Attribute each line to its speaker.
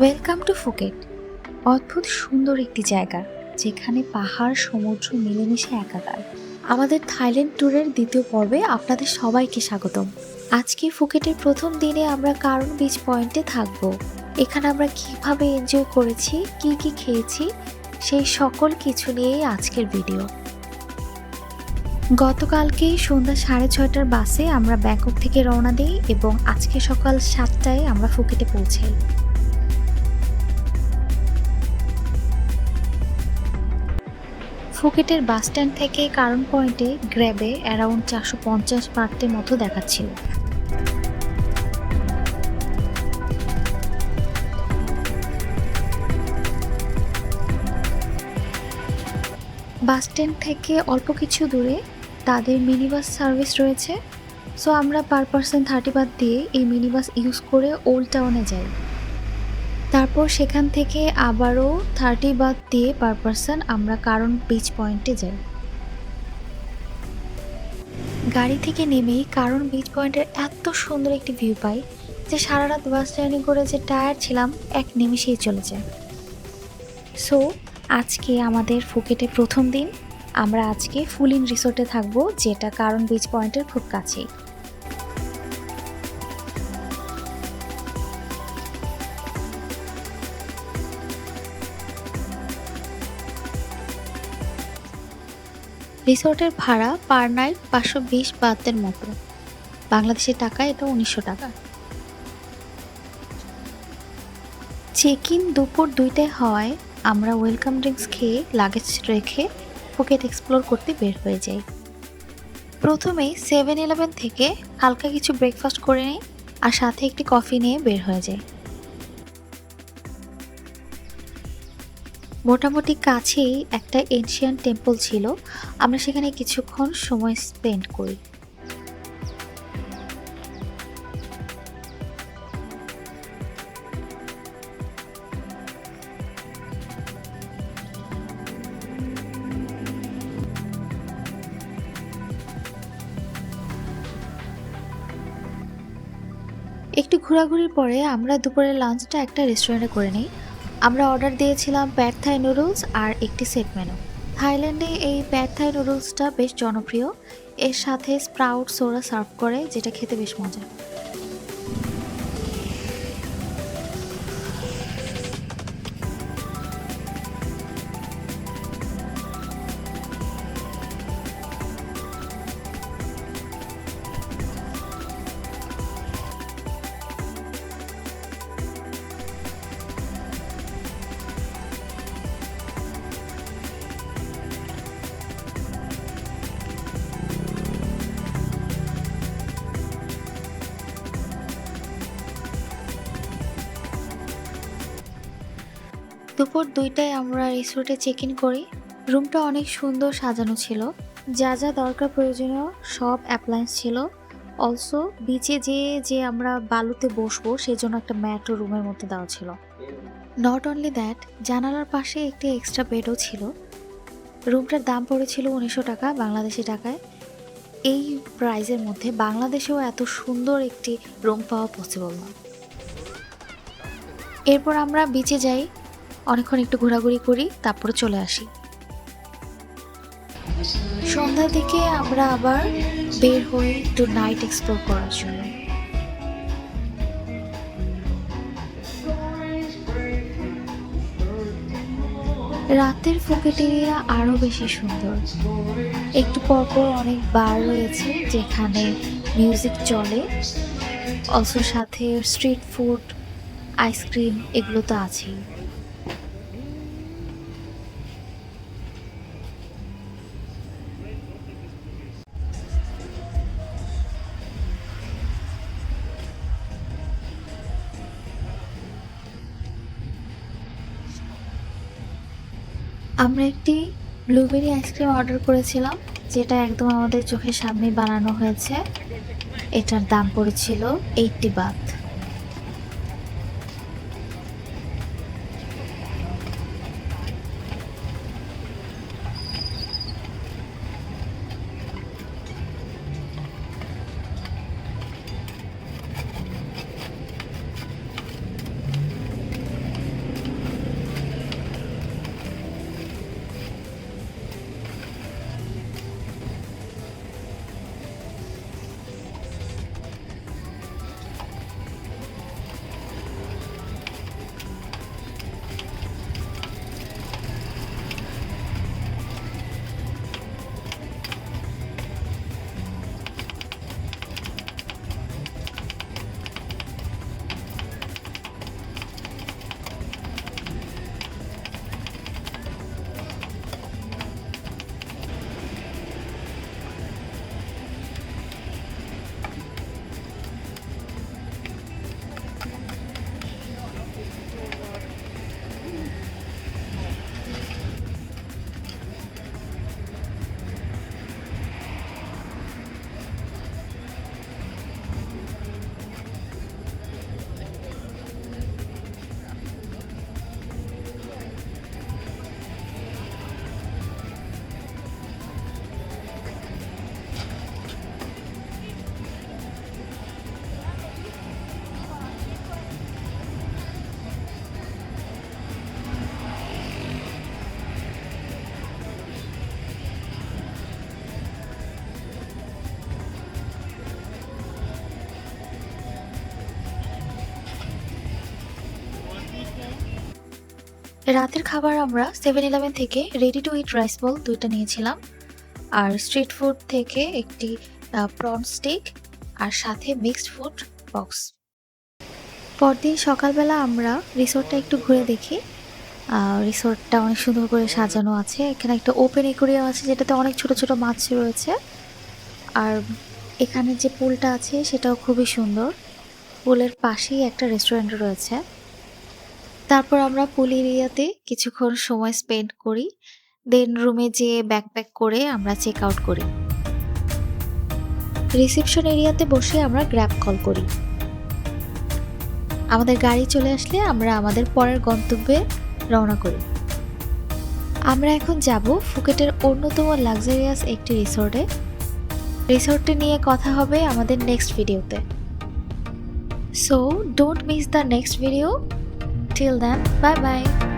Speaker 1: Welcome to Phuket অদ্ভুত সুন্দর একটি জায়গা, যেখানে পাহাড়, সমুদ্র মিলেমিশে একাকার। আমাদের থাইল্যান্ড ট্যুরের দ্বিতীয় পর্বে আপনাদের সবাইকে স্বাগতম। আজকে ফুকেটের প্রথম দিনে আমরা কারণ বিচ পয়েন্টে থাকব। এখানে আমরা কীভাবে এনজয় করেছি, কি কি খেয়েছি, সেই সকল কিছু নিয়েই আজকের ভিডিও। গতকালকেই সন্ধ্যা সাড়ে ছয়টার বাসে আমরা ব্যাংকক থেকে রওনা দিই এবং আজকে সকাল সাতটায় আমরা ফুকেটে পৌঁছাই। ফুকেটের বাস স্ট্যান্ড থেকে কারণ পয়েন্টে গ্র্যাবে অ্যারাউন্ড চারশো পঞ্চাশ বার্তের মতো দেখাচ্ছিল। বাস স্ট্যান্ড থেকে অল্প কিছু দূরে তাদের মিনি বাস সার্ভিস রয়েছে। সো আমরা পার পার্সন থার্টি বাদ দিয়ে এই মিনি বাস ইউজ করে ওল্ড টাউনে যাই। তারপর সেখান থেকে আবারও থার্টি বাদ দিয়ে পার পার্সন আমরা কারণ বিচ পয়েন্টে যাই। গাড়ি থেকে নেমেই কারণ বিচ পয়েন্টের এত সুন্দর একটি ভিউ পাই যে সারা রাত বাস জার্নি করে যে টায়ার ছিলাম, এক নিমিষেই চলে যায়। সো আজকে আমাদের ফুকেটে প্রথম দিন। আমরা আজকে ফুল ইন রিসোর্টে থাকব, যেটা কারণ বিচ পয়েন্টের খুব কাছেই। রিসোর্টের ভাড়া পার নাইট পাঁচশো বিশ বাতের মতো। বাংলাদেশের টাকা এটা উনিশশো টাকা। চেক ইন দুপুর দুইটায় হওয়ায় আমরা ওয়েলকাম ড্রিঙ্কস খেয়ে লাগেজ রেখে পকেট এক্সপ্লোর করতে বের হয়ে যাই। প্রথমেই সেভেন ইলেভেন থেকে হালকা কিছু ব্রেকফাস্ট করে নিই আর সাথে একটি কফি নিয়ে বের হয়ে যাই। মোটামুটি কাছেই একটা এনশিয়ান টেম্পল ছিল। আমরা সেখানে কিছুক্ষণ সময় স্পেন্ড করি। একটু ঘোরাঘুরির পরে আমরা দুপুরের লাঞ্চটা একটা রেস্টুরেন্টে করে নিই। আমরা অর্ডার দিয়েছিলাম প্যাড থাই নুডলস আর একটি সেট মেনু। থাইল্যান্ডে এই প্যাড থাই নুডলসটা বেশ জনপ্রিয়। এর সাথে স্প্রাউট সোরা সার্ভ করে, যেটা খেতে বেশ মজা। দুপুর দুইটায় আমরা রিসোর্টে চেক ইন করি। রুমটা অনেক সুন্দর সাজানো ছিল। যা যা দরকার প্রয়োজনীয় সব অ্যাপ্লায়েন্স ছিল। অলসো বিচে যে যে আমরা বালুতে বসবো সেজন্য একটা ম্যাটও রুমের মধ্যে দেওয়া ছিল। নট অনলি দ্যাট জানালার পাশে একটি এক্সট্রা বেডও ছিল। রুমটার দাম পড়েছিল উনিশশো টাকা, বাংলাদেশি টাকায়। এই প্রাইজের মধ্যে বাংলাদেশেও এত সুন্দর একটি রুম পাওয়া পসিবল না। এরপর আমরা বিচে যাই। অনেকক্ষণ একটু ঘোরাঘুরি করি, তারপরে চলে আসি। সন্ধ্যার দিকে আমরা আবার বের হই একটু নাইট এক্সপ্লোর করার জন্য। রাতের ফুকেট এরিয়া আরও বেশি সুন্দর। একটু পরপর অনেক বার রয়েছে যেখানে মিউজিক চলে। অলসো সাথে স্ট্রিট ফুড আইসক্রিম এগুলো তো আছেই। আমরা একটি ব্লুবেরি আইসক্রিম অর্ডার করেছিলাম, যেটা একদম আমাদের চোখের সামনে বানানো হয়েছে। এটার দাম পড়েছিল এইটটি বাত রাতের খাবার আমরা সেভেন ইলেভেন থেকে ready to eat rice ball দুইটা নিয়েছিলাম। আর স্ট্রিট ফুড থেকে একটি প্রন স্টিক আর সাথে মিক্সড ফুড বক্স পরদিন সকালবেলা আমরা রিসোর্টটা একটু ঘুরে দেখি। রিসোর্টটা অনেক সুন্দর করে সাজানো আছে। এখানে একটা ওপেন একুরিয়াম আছে যেটাতে অনেক ছোট ছোট মাছ রয়েছে। আর এখানে যে পুলটা আছে সেটাও খুবই সুন্দর। পুলের পাশেই একটা রেস্টুরেন্ট রয়েছে। তারপর আমরা পুল এরিয়াতে কিছুক্ষণ সময় স্পেন্ড করি, দেন রুমে যেয়ে ব্যাকপ্যাক করে আমরা চেক আউট করি। রিসেপশন এরিয়াতে বসে আমরা গ্র্যাব কল করি। আমাদের গাড়ি চলে আসলে আমরা আমাদের পরের গন্তব্যে রওনা করি। আমরা এখন যাব ফুকেটের অন্যতম লাক্সারিয়াস একটি রিসোর্টে। রিসোর্টটি নিয়ে কথা হবে আমাদের নেক্সট ভিডিওতে so don't miss the next video Till then, bye bye.